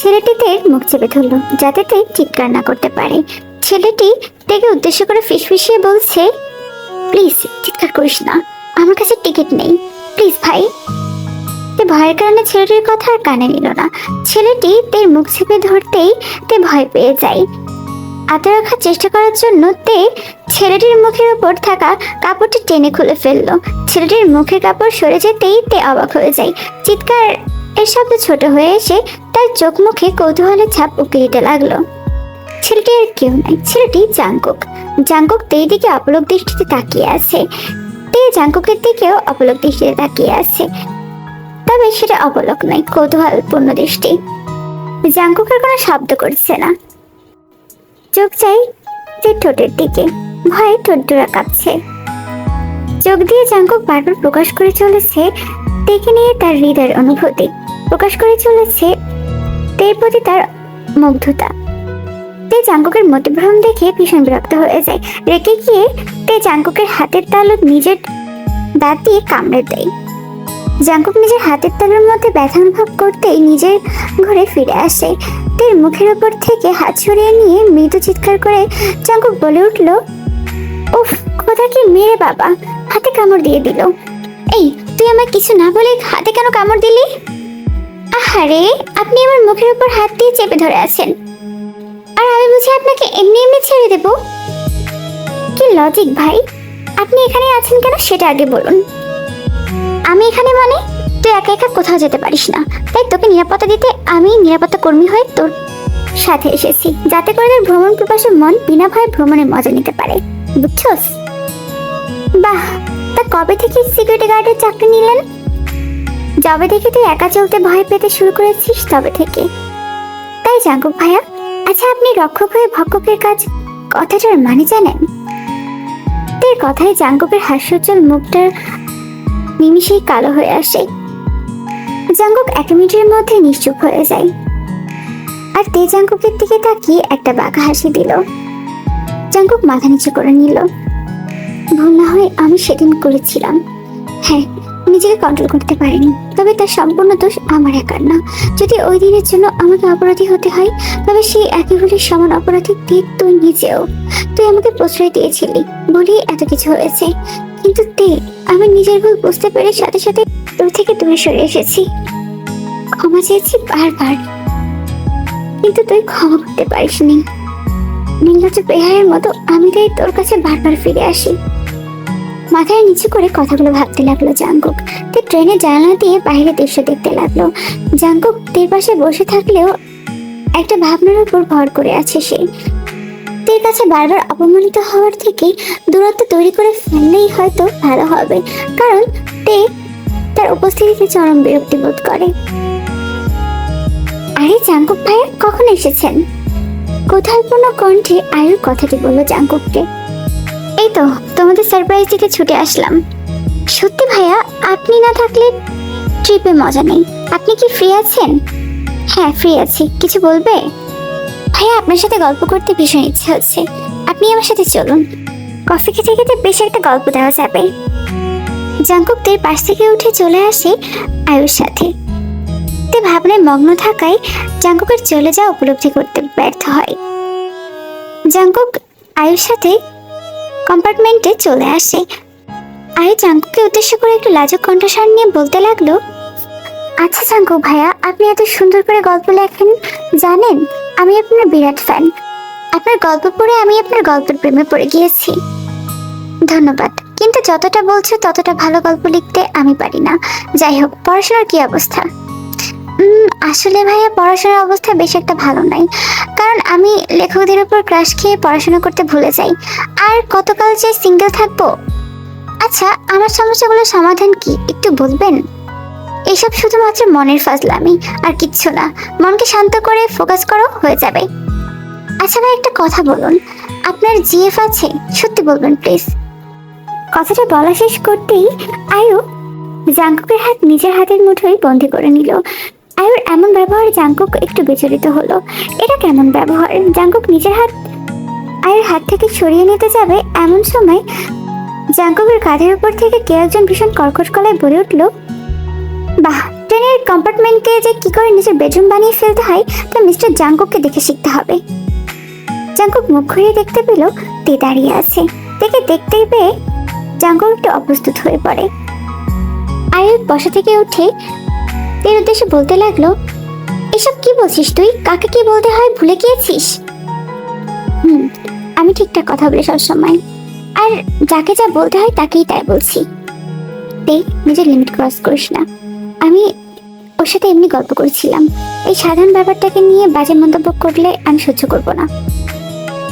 ছেলেটি তের মুখ চেপে ধরলো, যাতে তে চিৎকার না করতে পারে। ছেলেটি তেকে উদ্দেশ্য করে ফিসফিসিয়ে বলছে, প্লিজ, চিৎকার করিস না। আমার কাছে টিকিট নেই। প্লিজ, ভাই। তে ভয়ের কারণে ছেলেটির কথা আর কানে নিল না। ছেলেটি তের মুখ চেপে ধরতেই তে ভয় পেয়ে যায়। আতে রাখার চেষ্টা করার জন্য তে ছেলেটির মুখের উপর থাকা কাপড়টি টেনে খুলে ফেলল। ছেলেটির মুখের কাপড় সরে যেতেই তে অবাক হয়ে যায়। চিৎকার এর শব্দ ছোট হয়ে এসে তার চোখ মুখে কৌতূহলের ছাপ উঁকে দিতে লাগল। ছেলেটি আর কেউ নাই। ছেলেটি জাঙ্কুক জাঙ্কুক তেই দিকে অপলক দৃষ্টিতে তাকিয়ে আছে। তে জাঙ্কুকের দিকেও অপলক দৃষ্টিতে তাকিয়ে আছে। তবে সেটা অপলক নয়, কৌতূহলপূর্ণ দৃষ্টি। জাঙ্কুকের কোনো শব্দ করছে না। চোখ চাই যে ঠোঁটের দিকে। ভয়ে ঠোঁট জোড়া কাঁপছে। চোখ দিয়ে জাঙ্কুক বারবার প্রকাশ করে চলেছে দেখে নিয়ে তার হৃদয়ের অনুভূতি প্রকাশ করে চলেছে তের প্রতি তার মুগ্ধতা। তে জাঙ্কুকের মতিভ্রম দেখে ভীষণ বিরক্ত হয়ে যায়। রেখে গিয়ে তে জাঙ্কুকের হাতের তালুক নিজের দাঁত দিয়ে কামড়ে দেয়। জাঙ্কুক নিজের হাতের তালুর মধ্যে ব্যথা অনুভব করতেই নিজের ঘরে ফিরে আসে। তের মুখের উপর থেকে হাত ছড়িয়ে নিয়ে মৃদু চিৎকার করে জাঙ্কুক বলে উঠল, উফ, কোথা কি মেরে বাবা, হাতে কামড় দিয়ে দিল। এই তুই আমার কিছু না বলে হাতে কেন কামড় দিলি? আহারে, আপনি আমার মুখের উপর হাত দিয়ে চেপে ধরে আছেন। আর আমি বুঝি আপনাকে এমনি এমনি ছেড়ে দেব? কি লজিক ভাই? আপনি এখানে আছেন কেন সেটা আগে বলুন। আমি এখানে মানে? তুই একা একা কোথাও যেতে পারিস না। তাই তোকে নিরাপত্তা দিতে আমি নিরাপত্তা কর্মী হয়ে তোর সাথে এসেছি। যাতে করে তোর ভ্রমণ প্রবাসের মন বিনা ভয়ে ভ্রমণের মজা নিতে পারে। বুঝছস? বাহ! তা কবে থেকে সিকিউরিটি গার্ডের চাকরি নিলেন? যবে থেকে তুই একা চলতে ভয় পেতে শুরু করেছিস তবে থেকে। তাই জাঙ্কুক ভাইয়া আচ্ছা আপনি রক্ষক হয়ে ভক্ষকের কাজ কথাটার মানে জানেন? তের কথায় জাঙ্কুকের হাস্যোজ্জ্বল মুখটার নিমিষেই কালো হয়ে আসে। জাঙ্কুক এক মিনিটের মধ্যে নিশ্চুপ হয়ে যায়। আর তে জাঙ্কুকের দিকে তাকিয়ে একটা বাঘা হাসি দিল। জাঙ্কুক মাথা নিচু করে নিল। ভুল না হয় আমি সেদিন করেছিলাম। হ্যাঁ নিজেকে কন্ট্রোল করতে পারিনি। তবে তার সম্পূর্ণ দোষ আমার একার না। যদি ওই দিনের জন্য আমাকে অপরাধী হতে হয়, তবে সেই একই ভুলের সমান অপরাধী দিক তুই নিজেও। তুই আমাকে প্রশ্রয় দিয়েছিলি, বলেই এত কিছু হয়েছে। কিন্তু তে, আমি নিজের ভুল বুঝতে পেরে সাথে সাথে তোর থেকে দূরে সরে এসেছি। ক্ষমা চেয়েছি বারবার। কিন্তু তুই ক্ষমা করতে পারিসনি। নির্লজ্জ বেহারের মতো আমি তাই তোর কাছে বারবার ফিরে আসি। মাথায় নিচু করে কথাগুলো ভাবতে লাগল জাঙ্কুক। তে ট্রেনের জানালা দিয়ে বাইরে দৃশ্য দেখতে লাগল। জাঙ্কুক তের পাশে বসে থাকলেও একটা ভাবনার উপর ভর করে আছে সে। তের কাছে বারবার অপমানিত হওয়ার থেকে দূরত্ব তৈরি করে ফেললেই হয়তো ভালো হবে, কারণ তে তার উপস্থিতিতে চরম বিরক্তি বোধ করে। আরে জাঙ্কুক ভাইয়া, কখন এসেছেন? কোথায় কোনো কণ্ঠে আয়ুর কথাটি বলল জাঙ্কুককে। এই তো, তোমাদের সারপ্রাইজ দিতে ছুটে আসলাম। সত্যি ভাইয়া, আপনি না থাকলে ট্রিপে মজা নেই। আপনি কি ফ্রি আছেন? হ্যাঁ ফ্রি আছি। কিছু বলবে? ভাইয়া, আপনার সাথে গল্প করতে ভীষণ ইচ্ছে হচ্ছে। আপনি আমার সাথে চলুন। কফি খেতে খেতে বেশ একটা গল্প দেওয়া যাবে। জাঙ্কুক তের পাশ থেকে উঠে চলে আসে আয়ুর সাথে। তে ভাবনায় মগ্ন থাকায় জাঙ্কুকের চলে যাওয়া উপলব্ধি করতে ব্যর্থ হয়। জাঙ্কুক আয়ুর সাথে কম্পার্টমেন্টে চলে আসে। আয়ু জাঙ্কুকে উদ্দেশ্য করে একটু লাজক কণ্ঠস্বর নিয়ে বলতে লাগল আচ্ছা জাঙ্কুক ভাইয়া, আপনি এত সুন্দর করে গল্প লেখেন, জানেন, আমি আপনার বিরাট ফ্যান। আপনার গল্প পড়ে আমি আপনার গল্পের প্রেমে পড়ে গিয়েছি। ধন্যবাদ, কিন্তু যতটা বলছো ততটা ভালো গল্প লিখতে আমি পারি না। যাই হোক, পড়াশোনার কি অবস্থা? আসলে ভাইয়া পড়াশোনার অবস্থা বেশ একটা ভালো নাই। কারণ আমি লেখকদের উপর ক্রাশ খেয়ে পড়াশোনা করতে ভুলে যাই। আর কতকাল যে সিঙ্গেল থাকব? আচ্ছা আমার সমস্যাগুলোর সমাধান কি? একটু বলবেন? এসব শুধুমাত্র মনের ফাজলামি, আর কিচ্ছু না। মনকে শান্ত করে ফোকাস করো, হয়ে যাবে। আচ্ছা ভাই, একটা কথা বলুন। আপনার জিএফ আছে? সত্যি বলবেন প্লিজ কথাটা বলা শেষ করতেই আয়ু জাঙ্কুকের হাত নিজের হাতের মুঠোয় বন্দি করে নিল। আয়ুর এমন ব্যবহারে জাঙ্কুক একটু বিচলিত হলো। এটা কেমন ব্যবহার? জাঙ্কুক নিজের হাত, আয়ুর হাত থেকে সরিয়ে নিতে যাবে এমন সময় জাঙ্কুকের কাঁধের উপর থেকে কে একজন ভীষণ কর্কশ গলায় বলে উঠল, বাহ, ট্রেনের কম্পার্টমেন্টকে যে কি করে নিজের বেডরুম বানিয়ে ফেলতে হয়, তা মিস্টার জাঙ্কুককে দেখে শিখতে হবে। জাঙ্কুক মুখ ঘুরিয়ে দেখতে পেল, তে দাঁড়িয়ে আছে। দেখে দেখতেই পেয়ে জাঙ্কুক একটু অপ্রস্তুত হয়ে পড়ে। আয়ুব বসা থেকে উঠে তের উদ্দেশ্যে বলতে লাগল, এসব কি বলছিস তুই? কাকে কি বলতে হয় ভুলে গিয়েছিস? হুম, আমি ঠিকঠাক কথা বলি সবসময়। আর যাকে যা বলতে হয় তাকেই তাই বলছি। তে নিজের লিমিট ক্রস করিস না। আমি ওর সাথে এমনি গল্প করেছিলাম। এই সাধারণ ব্যাপারটাকে নিয়ে বাজে মন্তব্য করলে আমি সহ্য করব না।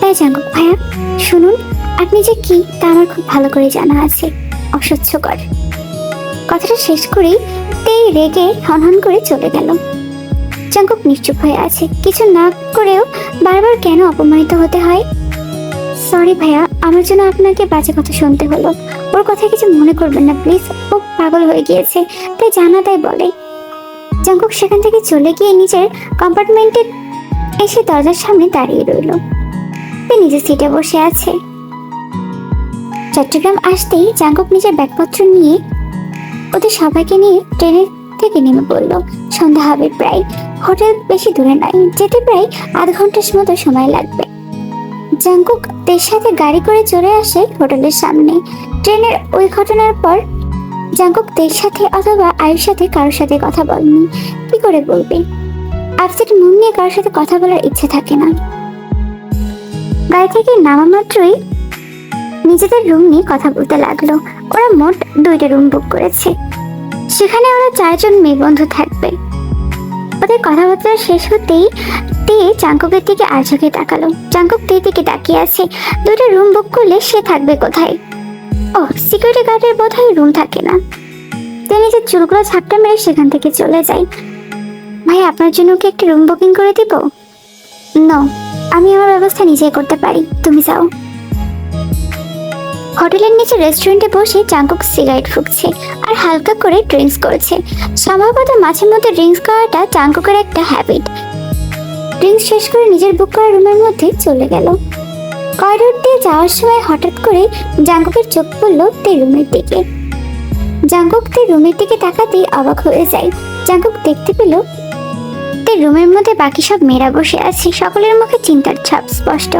তাই জাঙ্গুক ভাইয়া, শুনুন, আপনি যে কি তা আমার খুব ভালো করে জানা আছে। অস্বচ্ছকর কথাটা শেষ করেই তেই রেগে হনহন করে চলে গেল। জাঙ্কুক নিশ্চুপ হয়ে আছে, কিছু না করেও বারবার কেন অপমানিত হতে হয়? সরি ভাইয়া, আমার জন্য আপনাকে বাজে কথা শুনতে হলো। ওর কথা কিছু মনে করবেন না প্লিজ ও পাগল হয়ে গিয়েছে, তাই জানা তাই বলে। জাঙ্কুক সেখান থেকে চলে গিয়ে নিজের কম্পার্টমেন্টে এসে দরজার সামনে দাঁড়িয়ে রইল। সে নিজের সিটে বসে আছে। চট্টগ্রাম আসতেই জাঙ্কুক নিজের ব্যাগপত্র নিয়ে ওদের সবাইকে নিয়ে ট্রেনের থেকে নেমে পড়ল। সন্ধ্যা হবে প্রায়। হোটেল বেশি দূরে নয়, যেতে প্রায় আধ ঘণ্টার মতো সময় লাগবে। জাঙ্কুক তের সাথে গাড়ি করে চলে আসে হোটেলের সামনে। ট্রেনের ওই ঘটনার পর জাঙ্কুক তের সাথে অথবা আয়ুর সাথে কারোর সাথে কথা বলেনি। কি করে বলবে? আপসেট মন নিয়ে কারোর সাথে কথা বলার ইচ্ছে থাকে না। গাড়ি থেকে নামা মাত্রই নিজেদের রুম নিয়ে কথা বলতে লাগল। ওরা মোট দুইটা রুম বুক করেছে। সেখানে ওরা চারজন মেয়ে বন্ধু থাকবে। ওদের কথাবার্তা শেষ হতেই তে চাঙ্কুকের দিকে আর চোখে তাকালো। চাঙ্কুক তে দিকে তাকিয়ে আছে দুটো রুম বুক করলে সে থাকবে কোথায়? ও সিকিউরিটি গার্ডের বোধহয় রুম থাকে না। তে নিজের চুলগুলো ঝাপটা মেরে সেখান থেকে চলে যায়। ভাই, আপনার জন্য কি একটা রুম বুকিং করে দিব? ন, আমি আমার ব্যবস্থা নিজেই করতে পারি। তুমি যাও। হোটেলের নিচে রেস্টুরেন্টে বসে চাঙ্কুক সিগারেট ফুঁকছে আর হালকা করে ড্রিঙ্কস করছে। সম্ভবত মাঝে মধ্যে ড্রিঙ্কস করাটা চাঙ্কুকের একটা হ্যাবিট ড্রিঙ্কস শেষ করে নিজের বুক করা রুমের মধ্যে চলে গেল। করিডোর দিয়ে যাওয়ার সময় হঠাৎ করে জাঙ্কুকের চোখ পড়ল তে রুমের দিকে। জাঙ্কুক তে রুমের দিকে তাকাতেই অবাক হয়ে যায়। জাঙ্কুক দেখতে পেল তে রুমের মধ্যে বাকি সব মেয়েরা বসে আছে। সকলের মুখে চিন্তার ছাপ স্পষ্ট।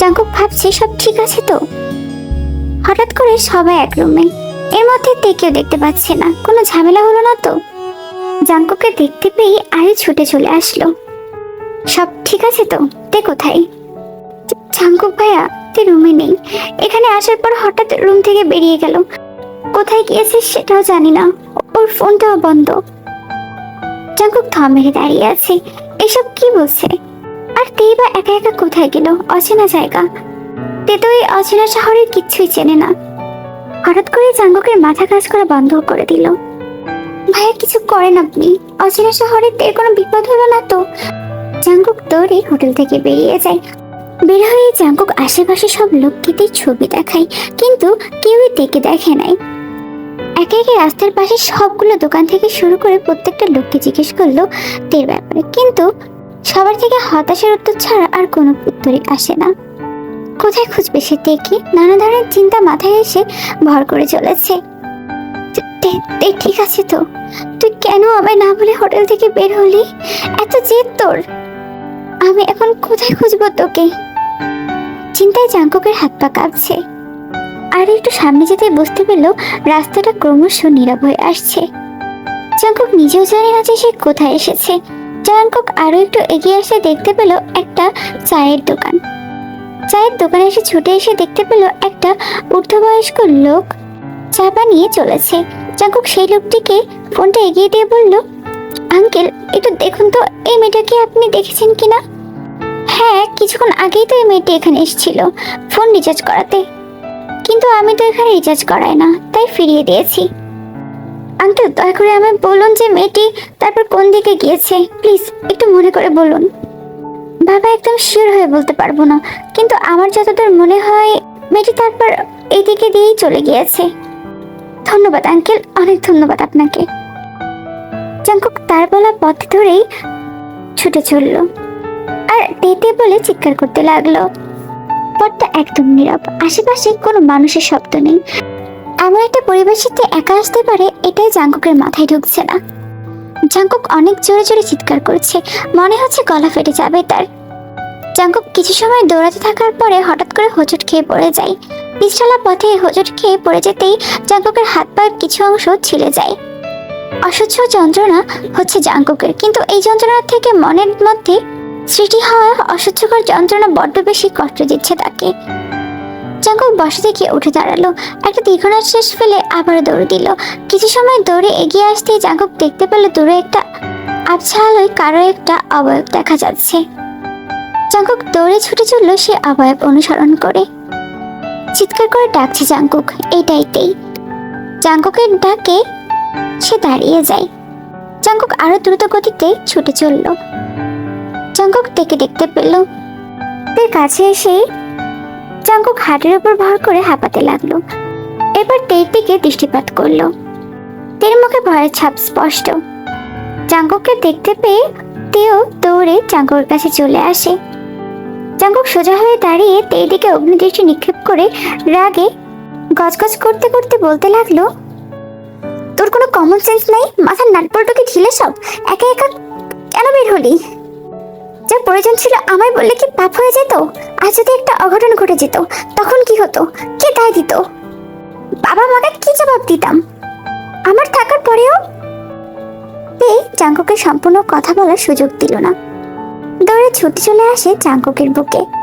জাঙ্কুক ভাবছে, সব ঠিক আছে তো? হঠাৎ করে সবাই এক রুমে। এর মধ্যে তে কেউ দেখতে পাচ্ছে না। কোনো ঝামেলা হলো না তো? জাঙ্কুকে দেখতে পেয়ে আরে ছুটে চলে আসলো। সব ঠিক আছে তো? তে কোথায়? জাঙ্কুক ভাইয়া, তে রুমে নেই। এখানে আসার পর হঠাৎ রুম থেকে বেরিয়ে গেল। কোথায় গিয়েছে সেটাও জানি না। ওর ফোনটাও বন্ধ। জাঙ্কুক থম দাঁড়িয়ে আছে। এসব কি বলছে? আর তেই বা একা একা কোথায় গেল? অচেনা জায়গা। তে তো এই অচেনা শহরের কিচ্ছুই চেনে না। হঠাৎ করে জাঙ্গুকের মাথা কাজ করা বন্ধ করে দিল। ভাইয়া, কিছু করেন আপনি? অচেনা শহরে তের কোনো বিপদ হলো না তো? জাঙ্গুক দৌড়ে হোটেল থেকে বেরিয়ে যায়। বের হয়ে জাঙ্গুক আশেপাশে সব লোককে ছবি দেখায়, কিন্তু কেউই তেকে দেখে নাই। একে একে রাস্তার পাশে সবগুলো দোকান থেকে শুরু করে প্রত্যেকটা লোককে জিজ্ঞেস করল তের ব্যাপারে। কিন্তু সবার থেকে হতাশার উত্তর ছাড়া আর কোনো উত্তরই আসে না। কোথায় খুঁজবে সে তেকে নানা ধরনের চিন্তা মাথায় এসে ভর করে চলেছে। ঠিক আছে তো। তুই কেন আমায় না বলে হোটেল থেকে বের হলি? এত জেদ তোর। আমি এখন কোথায় খুঁজবো তোকে? চিন্তায় জাঙ্কুকের হাত পা কাঁপছে। আর একটু সামনে যেতে বুঝতে পেল রাস্তাটা ক্রমশ নীরব হয়ে আসছে। জাঙ্কুক নিজেও জানে না যে সে কোথায় এসেছে। জাঙ্কুক আরও একটু এগিয়ে এসে দেখতে পেল একটা চায়ের দোকান। চায়ের দোকানে এসে ছুটে এসে দেখতে পেল একটা ঊর্ধ্ববয়স্ক লোক চা বানিয়ে চলেছে। জাঙ্কুক সেই লোকটিকে ফোনটা এগিয়ে দিয়ে বলল, আঙ্কেল, একটু দেখুন তো, এই মেয়েটাকে আপনি দেখেছেন কিনা হ্যাঁ কিছুক্ষণ আগেই তো এই মেয়েটি এখানে এসেছিল, ফোন রিচার্জ করাতে। কিন্তু আমি তো এখানে রিচার্জ করাই না, তাই ফিরিয়ে দিয়েছি। আঙ্কেল, দয়া করে আমায় বলুন যে মেয়েটি তারপর কোন দিকে গিয়েছে, প্লিজ, একটু মনে করে বলুন। বাবা একদম শিওর হয়ে বলতে পারব না। কিন্তু আমার যতদূর মনে হয়, মেয়েটি তারপর এইদিকে দিয়েই চলে গিয়েছে। ধন্যবাদ, আঙ্কেল। অনেক ধন্যবাদ আপনাকে। জাঙ্কুক তার বলা পথ ধরেই ছুটে চলল। আর তেতে বলে চিৎকার করতে লাগল। পথটা একদম নীরব। আশেপাশে কোনো মানুষের শব্দ নেই। এমন একটা পরিবেশেতে একা আসতে পারে, এটাই জাঙ্কুকের মাথায় ঢুকছে না। জাঙ্কুক অনেক জোরে জোরে চিৎকার করছে। মনে হচ্ছে গলা ফেটে যাবে তার। জাঙ্কুক কিছু সময় দৌড়াতে থাকার পরে হঠাৎ করে হোঁচট খেয়ে পড়ে যায়। পিছলা পথে হোঁচট খেয়ে পড়ে যেতেই জাঙ্কুকের হাত পায়ের কিছু অংশ ছিলে যায়। অসহ্য যন্ত্রণা হচ্ছে জাঙ্কুকের কিন্তু এই যন্ত্রণা থেকে মনের মধ্যে সৃষ্টি হওয়া অসহ্যকর যন্ত্রণা বড্ড বেশি কষ্ট দিচ্ছে তাকে। জাঙ্কুক বসা থেকে উঠে দাঁড়াল। একটা দীর্ঘ শেষ ফেলে আবারও দৌড় দিল। কিছু সময় দৌড়ে এগিয়ে আসতে জাঙ্কুক দেখতে পেল দূরে একটা আবছা আলোয় কারও একটা অবয়ব দেখা যাচ্ছে। জাঙ্কুক দৌড়ে ছুটে চলল সে অবয়ব অনুসরণ করে। চিৎকার করে ডাকছে জাঙ্কুক এইটাইতেই জাঙ্কুকের ডাকে সে দাঁড়িয়ে যায়। জাঙ্কুক আরও দ্রুত গতিতে ছুটে চলল। জাঙ্কুক তেকে দেখতে পেল। তের কাছে এসে জাঙ্কুক হাটের উপর ভর করে হাঁপাতে লাগল। এবার তের দিকে দৃষ্টিপাত করল। তের মুখে ভয়ের ছাপ স্পষ্ট। জাঙ্কুককে দেখতে পেয়ে তেও দৌড়ে জাঙ্কুকের কাছে চলে আসে। জাঙ্কুক সোজা হয়ে দাঁড়িয়ে তের দিকে অগ্নিদৃষ্টি নিক্ষেপ করে রাগে গজগজ করতে করতে বলতে লাগল, তোর কোনো কমন সেন্স নাই? মাথার নাটপল্টকে ঢিলে সব? একা একা কেন বের হলি? প্রয়োজন ছিল, আমায় বললে কি পাপ হয়ে যেত? আর যদি একটা অঘটন ঘটে যেত, তখন কি হতো? কে দায় দিত? বাবা মাকে কি জবাব দিতাম? আমার থাকার পরেও? পে চাঙ্ককে সম্পূর্ণ কথা বলার সুযোগ দিল না। দৌড়ে ছুটে চলে আসে চাঙ্ককের বুকে।